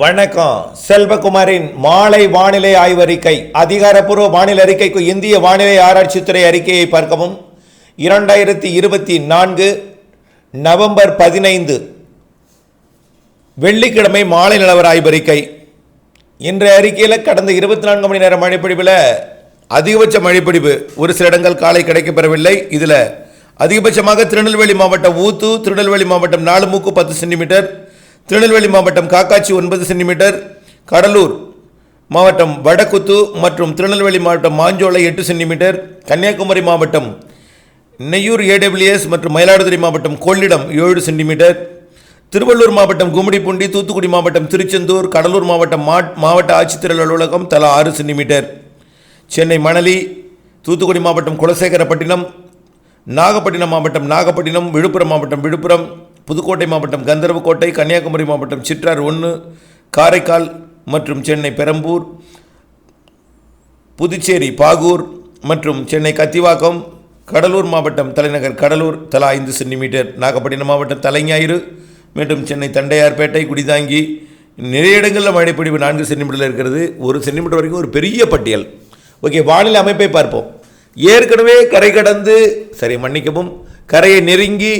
வணக்கம். செல்வகுமாரின் மாலை வானிலை ஆய்வறிக்கை அதிகாரப்பூர்வ வானிலை அறிக்கைக்கு இந்திய வானிலை ஆராய்ச்சித்துறை அறிக்கையை பார்க்கவும். இரண்டாயிரத்தி இருபத்தி நான்கு நவம்பர் பதினைந்து வெள்ளிக்கிழமை மாலை நிலவர ஆய்வறிக்கை. இன்றைய அறிக்கையில் கடந்த இருபத்தி நான்கு மணி நேர மழைப்பிடிவில் அதிகபட்ச மழைப்பிடிவு ஒரு சில இடங்கள் காலை கிடைக்கப்பெறவில்லை. இதில் அதிகபட்சமாக திருநெல்வேலி மாவட்டம் ஊத்து திருநெல்வேலி மாவட்டம் நாலு மூக்கு பத்து சென்டிமீட்டர் திருநெல்வேலி மாவட்டம் காக்காட்சி ஒன்பது சென்டிமீட்டர் கடலூர் மாவட்டம் வடக்குத்து மற்றும் திருநெல்வேலி மாவட்டம் மாஞ்சோலை எட்டு சென்டிமீட்டர் கன்னியாகுமரி மாவட்டம் நெய்யூர் ஏடபிள்யூஎஸ் மற்றும் மயிலாடுதுறை மாவட்டம் கொள்ளிடம் ஏழு சென்டிமீட்டர் திருவள்ளூர் மாவட்டம் கும்மிடிப்பூண்டி தூத்துக்குடி மாவட்டம் திருச்செந்தூர் கடலூர் மாவட்டம் மாட் மாவட்ட ஆட்சித்தலைவர் அலுவலகம் தலா ஆறு சென்டிமீட்டர் சென்னை மணலி தூத்துக்குடி மாவட்டம் குலசேகரப்பட்டினம் நாகப்பட்டினம் மாவட்டம் நாகப்பட்டினம் விழுப்புரம் மாவட்டம் விழுப்புரம் புதுக்கோட்டை மாவட்டம் கந்தர்வக்கோட்டை கன்னியாகுமரி மாவட்டம் சிற்றார் ஒன்று காரைக்கால் மற்றும் சென்னை பெரம்பூர் புதுச்சேரி பாகூர் மற்றும் சென்னை கத்திவாக்கம் கடலூர் மாவட்டம் தலைநகர் கடலூர் தலா ஐந்து சென்டிமீட்டர் நாகப்பட்டினம் மாவட்டம் தலைஞாயிறு மற்றும் சென்னை தண்டையார்பேட்டை குடிதாங்கி நிறைய இடங்களில் மழைப்பொழிவு நான்கு சென்டிமீட்டரில் இருக்கிறது. ஒரு சென்டிமீட்டர் வரைக்கும் ஒரு பெரிய பட்டியல். ஓகே வானிலை அமைப்பை பார்ப்போம். ஏற்கனவே கரை கடந்து சரி மன்னிக்கவும் கரையை நெருங்கி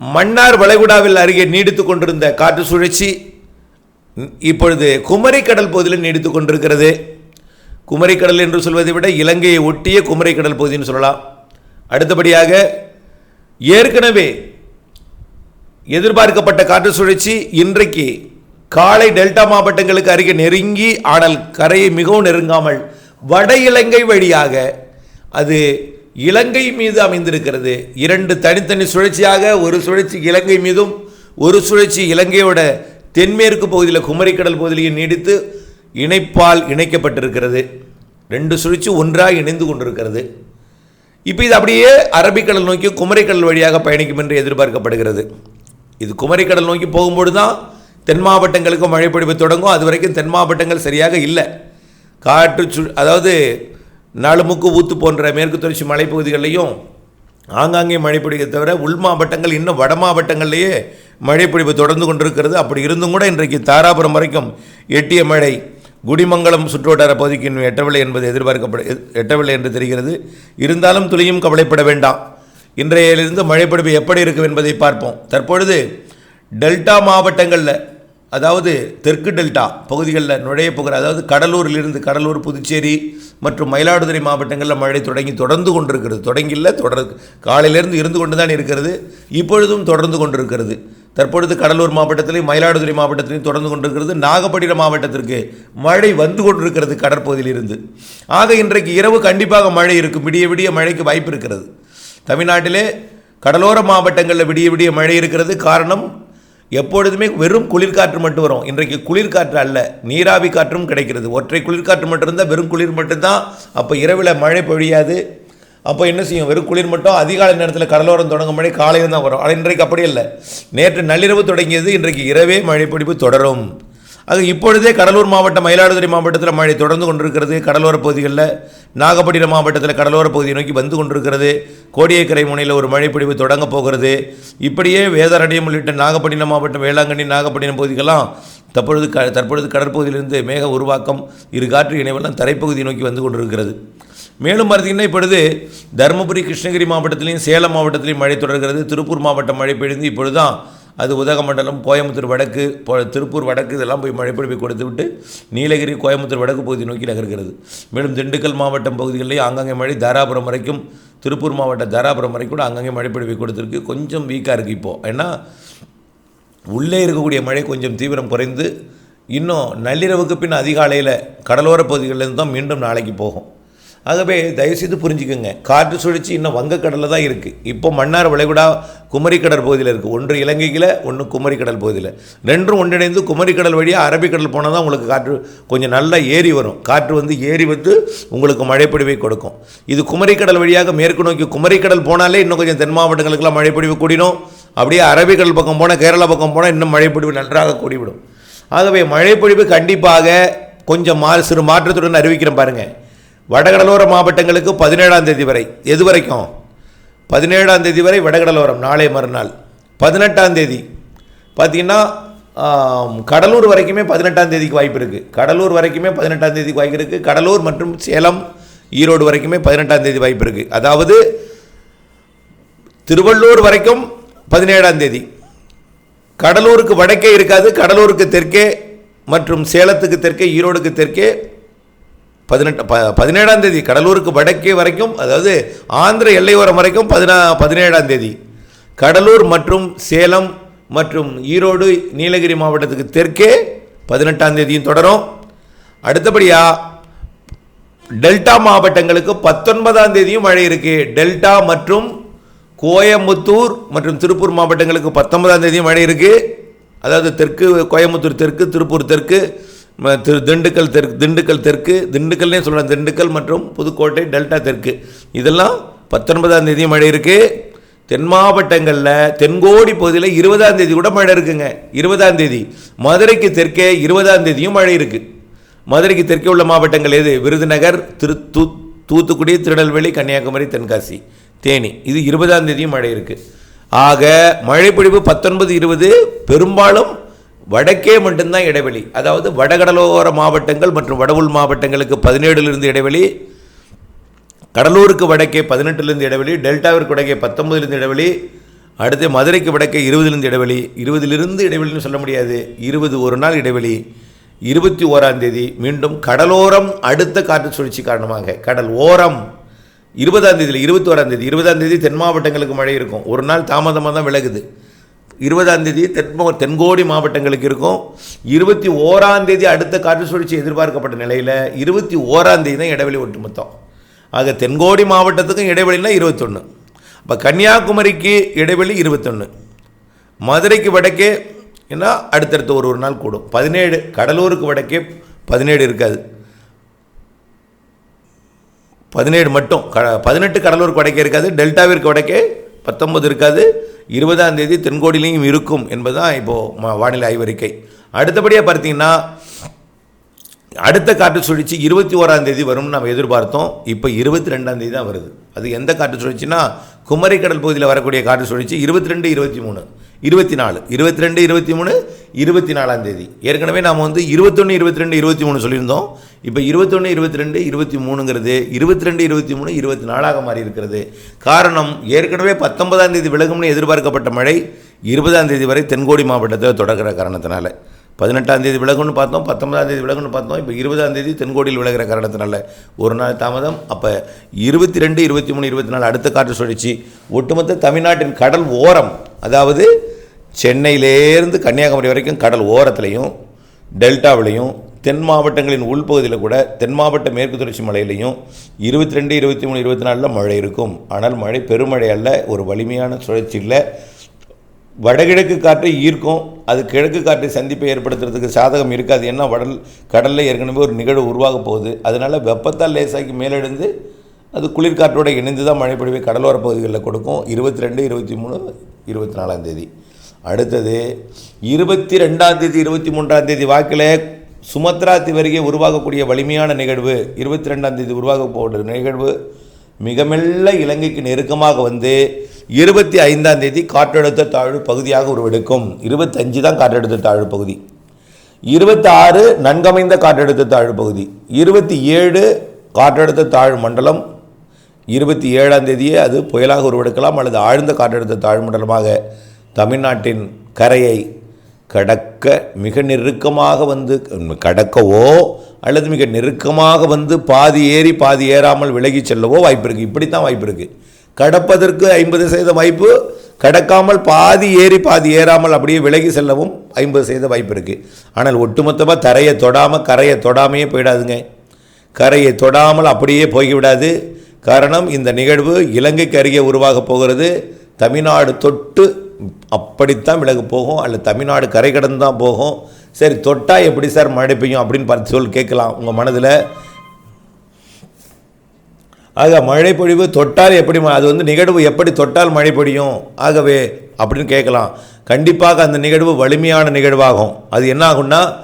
மன்னார் வளைகுடாவில் அருகே நீடித்து கொண்டிருந்த காற்று சுழற்சி இப்பொழுது குமரிக்கடல் பகுதியில் நீடித்து கொண்டிருக்கிறது. குமரிக்கடல் என்று சொல்வதை விட இலங்கையை ஒட்டிய குமரிக்கடல் பகுதின்னு சொல்லலாம். அடுத்தபடியாக ஏற்கனவே எதிர்பார்க்கப்பட்ட காற்று சுழற்சி இன்றைக்கு காலை டெல்டா மாவட்டங்களுக்கு அருகே நெருங்கி ஆனால் கரையை மிகவும் நெருங்காமல் வட இலங்கை வழியாக அது இலங்கை மீது அமைந்திருக்கிறது. இரண்டு தனித்தனி சுழற்சியாக ஒரு சுழற்சி இலங்கை மீதும் ஒரு சுழற்சி இலங்கையோட தென்மேற்கு பகுதியில் குமரிக்கடல் பகுதியில் நீடித்து இணைப்பால் இணைக்கப்பட்டிருக்கிறது. ரெண்டு சுழற்சி ஒன்றாக இணைந்து கொண்டிருக்கிறது. இப்போ இது அப்படியே அரபிக்கடல் நோக்கி குமரிக்கடல் வழியாக பயணிக்கும் என்று எதிர்பார்க்கப்படுகிறது. இது குமரிக்கடல் நோக்கி போகும்போது தான் தென் மாவட்டங்களுக்கு மழை பொழிவு தொடங்கும். அது வரைக்கும் தென் மாவட்டங்கள் சரியாக இல்லை. காற்று சு அதாவது நாலுமுக்கு ஊத்து போன்ற மேற்கு தொடர்ச்சி மலைப்பகுதிகளிலையும் ஆங்காங்கே மழை பிடிக்க தவிர உள் மாவட்டங்கள் இன்னும் வட மாவட்டங்கள்லேயே மழை பொழிவு தொடர்ந்து கொண்டிருக்கிறது. அப்படி இருந்தும் கூட இன்றைக்கு தாராபுரம் வரைக்கும் எட்டிய மழை குடிமங்கலம் சுற்றுவட்டார பகுதிக்கு இன்னும் எட்டவில்லை என்பது எதிர்பார்க்கப்பட எட்டவில்லை என்று தெரிகிறது. இருந்தாலும் துளியும் கவலைப்பட வேண்டாம். இன்றையிலிருந்து மழைப்பிடிப்பு எப்படி இருக்கும் என்பதை பார்ப்போம். தற்பொழுது டெல்டா மாவட்டங்களில் அதாவது தெற்கு டெல்டா பகுதிகளில் நுழைய போகிற அதாவது கடலூரிலிருந்து கடலூர் புதுச்சேரி மற்றும் மயிலாடுதுறை மாவட்டங்களில் மழை தொடங்கி தொடர்ந்து கொண்டிருக்கிறது. தொடங்கில்ல தொடர் காலையிலேருந்து இருந்து கொண்டு தான் இருக்கிறது. இப்பொழுதும் தொடர்ந்து கொண்டிருக்கிறது. தற்பொழுது கடலூர் மாவட்டத்திலையும் மயிலாடுதுறை மாவட்டத்திலையும் தொடர்ந்து கொண்டிருக்கிறது. நாகப்பட்டினம் மாவட்டத்திற்கு மழை வந்து கொண்டிருக்கிறது கடற்பகுதியிலிருந்து. ஆக இன்றைக்கு இரவு கண்டிப்பாக மழை இருக்கும். விடிய விடிய மழைக்கு வாய்ப்பு இருக்கிறது. தமிழ்நாட்டிலே கடலோர மாவட்டங்களில் விடிய விடிய மழை இருக்கிறது. காரணம் எப்பொழுதுமே வெறும் குளிர்காற்று மட்டும் வரும். இன்றைக்கு குளிர்காற்று அல்ல நீராவி காற்றும் கிடைக்கிறது. ஒற்றை குளிர்காற்று மட்டும் இருந்தால் வெறும் குளிர் மட்டும்தான். அப்போ இரவில் மழை பொழியாது. அப்போ என்ன செய்யும்? வெறும் குளிர் மட்டும் அதிகாலை நேரத்தில் கடலோரம் தொடங்கும் மழை காலையில் தான் வரும். ஆனால் இன்றைக்கு அப்படி இல்லை. நேற்று நள்ளிரவு தொடங்கியது இன்றைக்கு இரவே மழை பிடிப்பு தொடரும். அது இப்பொழுதே கடலூர் மாவட்டம் மயிலாடுதுறை மாவட்டத்தில் மழை தொடர்ந்து கொண்டிருக்கிறது. கடலோர பகுதிகளில் நாகப்பட்டினம் மாவட்டத்தில் கடலோர பகுதியை நோக்கி வந்து கொண்டிருக்கிறது. கோடியக்கரை முனையில் ஒரு மழைப்பொழிவு தொடங்க போகிறது. இப்படியே வேதாரண்யம் உள்ளிட்ட நாகப்பட்டினம் மாவட்டம் வேளாங்கண்ணி நாகப்பட்டினம் பகுதிகளெல்லாம் தற்பொழுது க தற்பொழுது கடற்பகுதியிலிருந்து மேக உருவாக்கம் இரு காற்று இணைவெல்லாம் தரைப்பகுதியை நோக்கி வந்து கொண்டிருக்கிறது. மேலும் பார்த்தீங்கன்னா இப்பொழுது தருமபுரி கிருஷ்ணகிரி மாவட்டத்திலையும் சேலம் மாவட்டத்திலையும் மழை தொடர்கிறது. திருப்பூர் மாவட்டம் மழை பெய்து இப்பொழுது தான் அது உதகமண்டலம் கோயம்புத்தூர் வடக்கு திருப்பூர் வடக்கு இதெல்லாம் போய் மழை பொழிவை கொடுத்து விட்டு நீலகிரி கோயம்புத்தூர் வடக்கு பகுதி நோக்கி நகர்கிறது. மேலும் திண்டுக்கல் மாவட்டம் பகுதிகளிலேயும் ஆங்காங்கே மழை தாராபுரம் வரைக்கும் திருப்பூர் மாவட்ட தாராபுரம் வரைக்கும் கூட அங்கங்கே மழை கொடுத்துருக்கு. கொஞ்சம் வீக்காக இருக்குது இப்போது ஏன்னா உள்ளே இருக்கக்கூடிய மழை கொஞ்சம் தீவிரம் குறைந்து இன்னும் நள்ளிரவுக்கு பின் அதிகாலையில் கடலோர பகுதிகளிலிருந்து தான் மீண்டும் நாளைக்கு போகும். ஆகவே தயவுசெய்து புரிஞ்சுக்கோங்க. காற்று சுழற்சி இன்னும் வங்கக்கடலில் தான் இருக்குது இப்போ மன்னார் வளைகுடா குமரிக்கடல் பகுதியில் இருக்குது ஒன்று இலங்கையில் ஒன்று குமரிக்கடல் பகுதியில். ரெண்டும் ஒன்றிணைந்து குமரிக்கடல் வழியாக அரபிக்கடல் போனால் தான் உங்களுக்கு காற்று கொஞ்சம் நல்லா ஏறி வரும். காற்று வந்து ஏறி வந்து உங்களுக்கு மழைப்பொழிவை கொடுக்கும். இது குமரிக்கடல் வழியாக மேற்கு நோக்கி குமரிக்கடல் போனாலே இன்னும் கொஞ்சம் தென் மாவட்டங்களுக்கெல்லாம் மழைப்பொழிவு கூடிடும். அப்படியே அரபிக்கடல் பக்கம் போனால் கேரளா பக்கம் போனால் இன்னும் மழைப்பொழிவு நன்றாக கூடிவிடும். ஆகவே மழைப்பொழிவு கண்டிப்பாக கொஞ்சம் மா சிறு மாற்றத்துடன் அறிவிக்கிறேன் பாருங்கள் வடகடலோர மாவட்டங்களுக்கு பதினேழாம் தேதி வரை. எது வரைக்கும்? பதினேழாம் தேதி வரை வடகடலோரம் நாளை மறுநாள். பதினெட்டாம் தேதி. பார்த்திங்கன்னா கடலூர் வரைக்குமே பதினெட்டாம் தேதிக்கு வாய்ப்பு இருக்குது கடலூர் வரைக்குமே பதினெட்டாம் தேதிக்கு வாய்ப்பு இருக்குது கடலூர் மற்றும் சேலம் ஈரோடு வரைக்குமே பதினெட்டாம் தேதி வாய்ப்பு இருக்குது அதாவது திருவள்ளூர் வரைக்கும் பதினேழாம் தேதி. கடலூருக்கு வடக்கே இருக்காது கடலூருக்கு தெற்கே மற்றும் சேலத்துக்கு தெற்கே ஈரோடுக்கு தெற்கே பதினெட்டு ப பதினேழாம் தேதி கடலூருக்கு வடக்கே வரைக்கும் அதாவது ஆந்திர எல்லையோரம் வரைக்கும் பதினா பதினேழாம் தேதி. கடலூர் மற்றும் சேலம் மற்றும் ஈரோடு நீலகிரி மாவட்டத்துக்கு தெற்கே பதினெட்டாம் தேதியும் தொடரும். அடுத்தபடியாக டெல்டா மாவட்டங்களுக்கு பத்தொன்பதாம் தேதியும் மழை இருக்குது டெல்டா மற்றும் கோயம்புத்தூர் மற்றும் திருப்பூர் மாவட்டங்களுக்கு பத்தொன்பதாம் தேதியும் மழை இருக்குது அதாவது தெற்கு கோயம்புத்தூர் தெற்கு திருப்பூர் தெற்கு திரு திண்டுக்கல் தெற்கு திண்டுக்கல் தெற்கு திண்டுக்கல்னே சொல்கிறேன் திண்டுக்கல் மற்றும் புதுக்கோட்டை டெல்டா தெற்கு. இதெல்லாம் பத்தொன்பதாம் தேதி மழை இருக்குது தென் மாவட்டங்களில் தென்கோடி பகுதியில் இருபதாம் தேதி கூட மழை இருக்குங்க. இருபதாம் தேதி. மதுரைக்கு தெற்கே இருபதாம் தேதியும் மழை இருக்குது மதுரைக்கு தெற்கே உள்ள மாவட்டங்கள் எது? விருதுநகர் திரு தூ தூத்துக்குடி திருநெல்வேலி கன்னியாகுமரி தென்காசி தேனி. இது இருபதாம் தேதியும் மழை இருக்குது ஆக மழைப்பொழிவு பத்தொன்பது இருபது. பெரும்பாலும் வடக்கே மட்டும்தான் இடைவெளி. அதாவது வடகடலோர மாவட்டங்கள் மற்றும் வடவுள் மாவட்டங்களுக்கு பதினேழுலேருந்து இடைவெளி கடலூருக்கு வடக்கே பதினெட்டுலேருந்து இடைவெளி டெல்டாவிற்கு வடக்கே பத்தொம்பதுலேருந்து இடைவெளி அடுத்து மதுரைக்கு வடக்கே இருபதுலேருந்து இடைவெளி. இருபதுலேருந்து இடைவெளின்னு சொல்ல முடியாது. இருபது ஒரு நாள் இடைவெளி. இருபத்தி ஓராம் தேதி மீண்டும் கடலோரம் அடுத்த காற்று சுழற்சி காரணமாக. கடல் ஓரம் இருபதாம் தேதியில் இருபத்தி ஓராம் தேதி இருபதாம் தேதி தென் மாவட்டங்களுக்கு மழை இருக்கும். ஒரு நாள் தாமதமாக தான் விலகுது. இருபதாம் தேதி தென்மோ தென்கோடி மாவட்டங்களுக்கு இருக்கும். இருபத்தி ஓராம் தேதி அடுத்த காற்று சுழற்சி எதிர்பார்க்கப்பட்ட நிலையில் இருபத்தி ஓராம் தேதி தான் இடைவெளி ஒட்டுமொத்தம். ஆக தென்கோடி மாவட்டத்துக்கும் இடைவெளினா இருபத்தொன்று இப்போ கன்னியாகுமரிக்கு இடைவெளி இருபத்தொன்று மதுரைக்கு வடக்கே என்ன? அடுத்தடுத்த ஒரு ஒரு நாள் கூடும். பதினேழு கடலூருக்கு வடக்கே பதினேழு இருக்காது. பதினேழு மட்டும். க பதினெட்டு கடலூருக்கு வடக்கே இருக்காது. டெல்டாவிற்கு வடக்கே பத்தொம்பது இருக்காது இருபதாம் தேதி தென்கோடியிலையும் இருக்கும் என்பதுதான் இப்போது வானிலை ஆய்வறிக்கை. அடுத்தபடியாக பார்த்தீங்கன்னா அடுத்த காற்று சுழற்சி இருபத்தி ஓராம் தேதி வரும்னு நம்ம எதிர்பார்த்தோம். இப்போ இருபத்தி ரெண்டாம் தேதி தான் வருது. அது எந்த காற்று சுழற்சினா குமரி கடல் பகுதியில் வரக்கூடிய காற்று சுழற்சி இருபத்தி ரெண்டு இருபத்தி மூணு. இருபத்தி நாலு இருபத்தி ரெண்டு இருபத்தி மூணு இருபத்தி நாலாம் தேதி. ஏற்கனவே நாம் வந்து இருபத்தொன்று இருபத்தி ரெண்டு இருபத்தி மூணு சொல்லியிருந்தோம். இப்போ இருபத்தொன்று இருபத்தி ரெண்டு இருபத்தி மூணுங்கிறது இருபத்தி ரெண்டு இருபத்தி மூணு இருபத்தி நாலாக மாறி இருக்கிறது காரணம் ஏற்கனவே பத்தொன்பதாம் தேதி விலகும்னு எதிர்பார்க்கப்பட்ட மழை இருபதாம் தேதி வரை தென்கோடி மாவட்டத்தில் தொடக்கிற காரணத்தினால. பதினெட்டாம் தேதி விலகுன்னு பார்த்தோம் பத்தொன்பதாம் தேதி விலகுன்னு பார்த்தோம் இப்போ இருபதாம் தேதி தென்கோடியில் விலகிற காரணத்தினால. ஒரு நாள் தாமதம் அப்போ இருபத்தி ரெண்டு இருபத்தி மூணு இருபத்தி நாலு அடுத்த காற்று சுழற்சி. ஒட்டுமொத்த தமிழ்நாட்டின் கடல் ஓரம் அதாவது சென்னையிலேருந்து கன்னியாகுமரி வரைக்கும் கடல் ஓரத்துலையும் டெல்டாவிலையும் தென் மாவட்டங்களின் உள்பகுதியில் கூட தென் மாவட்ட மேற்கு தொடர்ச்சி மலையிலையும் இருபத்தி ரெண்டு இருபத்தி மூணு இருபத்தி நாலில் மழை இருக்கும். ஆனால் மழை பெருமழை அல்ல ஒரு வலிமையான சுழற்சி இல்லை. வடகிழக்கு காற்றை ஈர்க்கும். அது கிழக்கு காற்றை சந்திப்பை ஏற்படுத்துறதுக்கு சாதகம் இருக்காது. ஏன்னா வடல் கடலில் ஏற்கனவே ஒரு நிகழ்வு உருவாக போகுது. அதனால் வெப்பத்தால் லேசாக்கி மேலெழுந்து அது குளிர்காற்றோடு இணைந்து தான் மழை பொழிவை கடலோர பகுதிகளில் கொடுக்கும். இருபத்தி ரெண்டு இருபத்தி மூணு இருபத்தி நாலாம் தேதி. அடுத்தது இருபத்தி ரெண்டாம் தேதி இருபத்தி மூன்றாம் தேதி வாக்கில் சுமத்ரா திவருகே உருவாகக்கூடிய வலிமையான நிகழ்வு. இருபத்தி ரெண்டாம் தேதி உருவாக போகிற நிகழ்வு மிக மெல்ல இலங்கைக்கு நெருக்கமாக வந்து இருபத்தி ஐந்தாம் தேதி காற்றழுத்த தாழ்வு பகுதியாக உருவெடுக்கும். இருபத்தஞ்சு தான் காற்றழுத்த தாழ்வு பகுதி. இருபத்தாறு நன்கமைந்த காற்றழுத்த தாழ்வு பகுதி. இருபத்தி ஏழு காற்றழுத்த தாழ்வு மண்டலம். இருபத்தி ஏழாம் தேதியே அது புயலாக உருவெடுக்கலாம் அல்லது ஆழ்ந்த காற்றழுத்த தாழ்மண்டலமாக தமிழ்நாட்டின் கரையை கடக்க மிக நெருக்கமாக வந்து கடக்கவோ அல்லது மிக நெருக்கமாக வந்து பாதி ஏறி பாதி ஏறாமல் விலகி செல்லவோ வாய்ப்பு இருக்குது இப்படித்தான் வாய்ப்பு இருக்குது கடப்பதற்கு ஐம்பது சதவீத வாய்ப்பு கடக்காமல் பாதி ஏறி பாதி ஏறாமல் அப்படியே விலகி செல்லவும் ஐம்பது சதவீத வாய்ப்பு இருக்குது ஆனால் ஒட்டுமொத்தமாக தரையை தொடாமல் கரையை தொடாமையே போயிடாதுங்க. கரையை தொடாமல் அப்படியே போய்விடாது. காரணம் இந்த நிகழ்வு இலங்கைக்கு அருகே உருவாக போகிறது. தமிழ்நாடு தொட்டு அப்படித்தான் விலகு போகும் அல்லது தமிழ்நாடு கரை கடந்து தான் போகும். சரி தொட்டா எப்படி சார் மழை பெய்யும் அப்படின்னு பார்த்து சொல் கேட்கலாம் உங்கள் மனதில். ஆக மழை பொழிவு தொட்டால் எப்படி ம- அது வந்து நிகழ்வு எப்படி தொட்டால் மழை பொழியும்? ஆகவே அப்படின்னு கேட்கலாம். கண்டிப்பாக அந்த நிகழ்வு வலிமையான நிகழ்வாகும். அது என்ன ஆகும்னா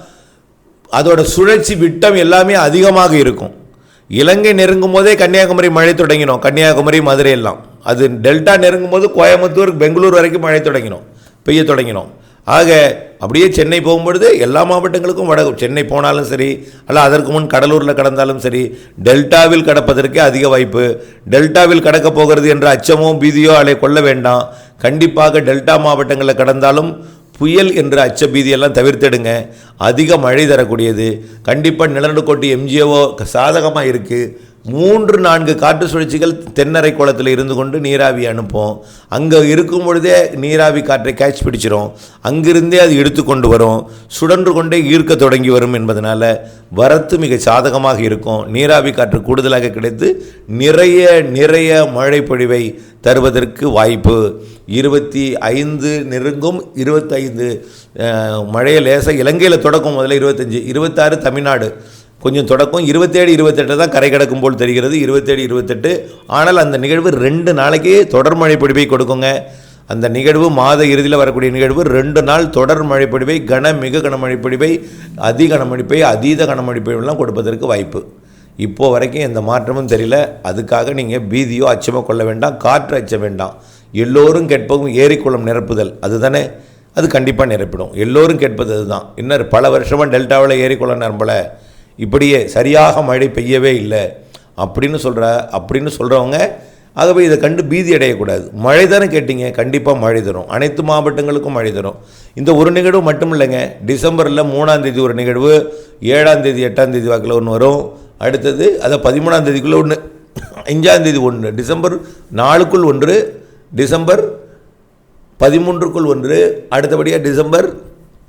அதோட சுழற்சி விட்டம் எல்லாமே அதிகமாக இருக்கும். இலங்கை நெருங்கும் போதே கன்னியாகுமரி மழை தொடங்கினோம். கன்னியாகுமரி மதுரை எல்லாம். அது டெல்டா நெருங்கும் போது கோயம்புத்தூர் பெங்களூர் வரைக்கும் மழை தொடங்கினோம். பெய்ய தொடங்கினோம். ஆக அப்படியே சென்னை போகும்பொழுது எல்லா மாவட்டங்களுக்கும் வட சென்னை போனாலும் சரி அல்ல அதற்கு முன் கடலூரில் கடந்தாலும் சரி டெல்டாவில் கடப்பதற்கே அதிக வாய்ப்பு. டெல்டாவில் கடக்க போகிறது என்ற அச்சமோ பீதியோ அலை கொள்ள வேண்டாம். கண்டிப்பாக டெல்டா மாவட்டங்களில் கடந்தாலும் புயல் என்ற அச்ச பீதியெல்லாம் அதிக மழை தரக்கூடியது. கண்டிப்பாக நிலநடுக்கோட்டு எம்ஜிஓ சாதகமாக இருக்குது மூன்று நான்கு காற்று சுழற்சிகள் தென்னரை குளத்தில் இருந்து கொண்டு நீராவி அனுப்பும். அங்கே இருக்கும் பொழுதே நீராவி காற்றை கேட்ச் பிடிச்சிரும். அங்கிருந்தே அது எடுத்து கொண்டு வரும். சுழன்று கொண்டே ஈர்க்க தொடங்கி வரும் என்பதனால வரத்து மிக சாதகமாக இருக்கும். நீராவி காற்று கூடுதலாக கிடைத்து நிறைய நிறைய மழை பொழிவை தருவதற்கு வாய்ப்பு. இருபத்தி ஐந்து நெருங்கும் இருபத்தைந்து மழையை லேசாக இலங்கையில் தொடக்கும் முதல்ல இருபத்தஞ்சி இருபத்தாறு தமிழ்நாடு. கொஞ்சம் தொடக்கம். இருபத்தேழு இருபத்தெட்டு தான் கரை கிடக்கும் போல் தெரிகிறது. இருபத்தேழு இருபத்தெட்டு. ஆனால் அந்த நிகழ்வு ரெண்டு நாளைக்கு தொடர் மழை பொழிவை கொடுக்குங்க. அந்த நிகழ்வு மாத இறுதியில் வரக்கூடிய நிகழ்வு ரெண்டு நாள் தொடர் மழை கன மிக கனமழை பொழிவை அதி கனமழிப்பை அதீத கனமழை பொழிவெல்லாம் கொடுப்பதற்கு வாய்ப்பு. இப்போ வரைக்கும் எந்த மாற்றமும் தெரியல. அதுக்காக நீங்கள் பீதியோ அச்சமோ கொள்ள வேண்டாம். காற்று அச்ச வேண்டாம். எல்லோரும் கேட்பதும் ஏரிக்குளம் நிரப்புதல். அதுதானே? அது கண்டிப்பாக நிரப்பிடும். எல்லோரும் கேட்பது அதுதான். இன்னும் பல வருஷமாக டெல்டாவில் ஏரிக்குளம் நிரம்பல. இப்படியே சரியாக மழை பெய்யவே இல்லை. அப்படின்னு சொல்கிற அப்படின்னு சொல்கிறவங்க அதை போய் இதை கண்டு பீதி அடையக்கூடாது. மழை தானே கேட்டிங்க? கண்டிப்பாக மழை தரும். அனைத்து மாவட்டங்களுக்கும் மழை தரும். இந்த ஒரு நிகழ்வு மட்டும் இல்லைங்க. டிசம்பரில் மூணாம் தேதி ஒரு நிகழ்வு ஏழாம் தேதி எட்டாம் தேதி வாக்கில் ஒன்று வரும். அடுத்தது அதை பதிமூணாம் தேதிக்குள்ளே ஒன்று அஞ்சாம் தேதி ஒன்று டிசம்பர் நாலுக்குள் ஒன்று டிசம்பர் பதிமூன்றுக்குள் ஒன்று அடுத்தபடியாக டிசம்பர்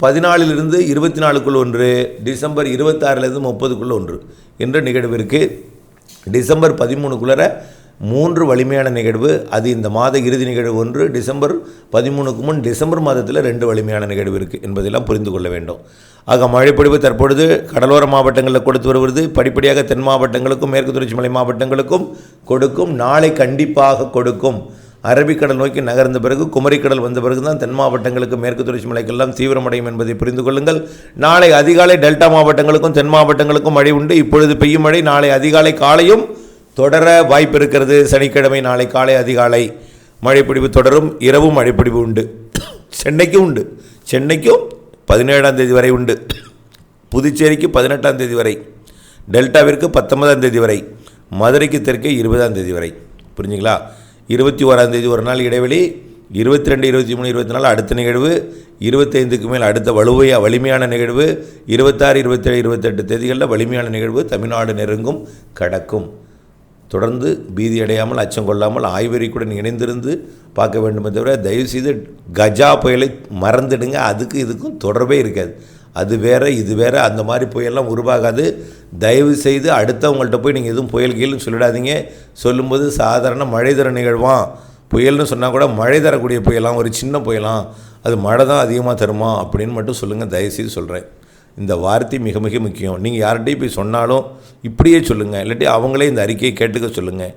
பதினாலிலிருந்து இருபத்தி நாலுக்குள் ஒன்று டிசம்பர் இருபத்தாறிலிருந்து முப்பதுக்குள் ஒன்று என்ற நிகழ்வு இருக்குது டிசம்பர் பதிமூணுக்குள்ளற மூன்று வலிமையான நிகழ்வு. அது இந்த மாத இறுதி நிகழ்வு ஒன்று டிசம்பர் பதிமூணுக்கு முன் டிசம்பர் மாதத்தில் ரெண்டு வலிமையான நிகழ்வு இருக்குது என்பதெல்லாம் புரிந்து கொள்ள வேண்டும். ஆக மழைப்பொழிவு தற்பொழுது கடலோர மாவட்டங்களில் கொடுத்து வருவது படிப்படியாக தென் மாவட்டங்களுக்கும் மேற்கு தொடர்ச்சி மலை மாவட்டங்களுக்கும் கொடுக்கும். நாளை கண்டிப்பாக கொடுக்கும். அரபிக்கடல் நோக்கி நகர்ந்த பிறகு குமரிக்கடல் வந்த பிறகு தான் தென் மாவட்டங்களுக்கு மேற்கு தொடர்ச்சி மலைக்கெல்லாம் தீவிரமடையும் என்பதை புரிந்து கொள்ளுங்கள். நாளை அதிகாலை டெல்டா மாவட்டங்களுக்கும் தென் மாவட்டங்களுக்கும் மழை உண்டு. இப்பொழுது பெய்யும் மழை நாளை அதிகாலை காலையும் தொடர வாய்ப்பு இருக்கிறது. சனிக்கிழமை நாளை காலை அதிகாலை மழைப்பிடிவு தொடரும். இரவும் மழைப்பிடிவு உண்டு. சென்னைக்கும் உண்டு. சென்னைக்கும் பதினேழாம் தேதி வரை உண்டு. புதுச்சேரிக்கு பதினெட்டாம் தேதி வரை டெல்டாவிற்கு பத்தொன்பதாம் தேதி வரை மதுரைக்கு தெற்கே இருபதாம் தேதி வரை. புரிஞ்சுங்களா? இருபத்தி ஓராம் தேதி ஒரு நாள் இடைவெளி இருபத்தி ரெண்டு இருபத்தி மூணு இருபத்தி நாலு அடுத்த நிகழ்வு இருபத்தைந்துக்கு மேல் அடுத்த வலுவையாக வலிமையான நிகழ்வு இருபத்தாறு இருபத்தேழு இருபத்தெட்டு தேதிகளில் வலிமையான நிகழ்வு தமிழ்நாடு நெருங்கும் கடக்கும். தொடர்ந்து பீதி அடையாமல் அச்சம் கொள்ளாமல் ஆய்வறிக்குடன் இணைந்திருந்து பார்க்க வேண்டுமே தவிர தயவுசெய்து கஜா புயலை மறந்துடுங்க. அதுக்கு இதுக்கும் தொடர்பே இருக்காது. அது வேறு இது வேறு அந்த மாதிரி புயல்லாம் உருவாகாது. தயவு செய்து அடுத்தவங்கள்ட்ட போய் நீங்கள் எதுவும் புயல் கீழ்னு சொல்லிடாதீங்க. சொல்லும்போது சாதாரண மழை தர நிகழ்வான் புயல்னு சொன்னால் கூட மழை தரக்கூடிய புயலாம் ஒரு சின்ன புயலாம். அது மழை தான் அதிகமாக தருமா அப்படின்னு மட்டும் சொல்லுங்கள் தயவுசெய்து சொல்கிறேன் இந்த வார்த்தை மிக மிக முக்கியம். நீங்கள் யார்கிட்டையும் போய் சொன்னாலும் இப்படியே சொல்லுங்கள் இல்லாட்டி அவங்களே இந்த அறிக்கையை கேட்டுக்க சொல்லுங்கள்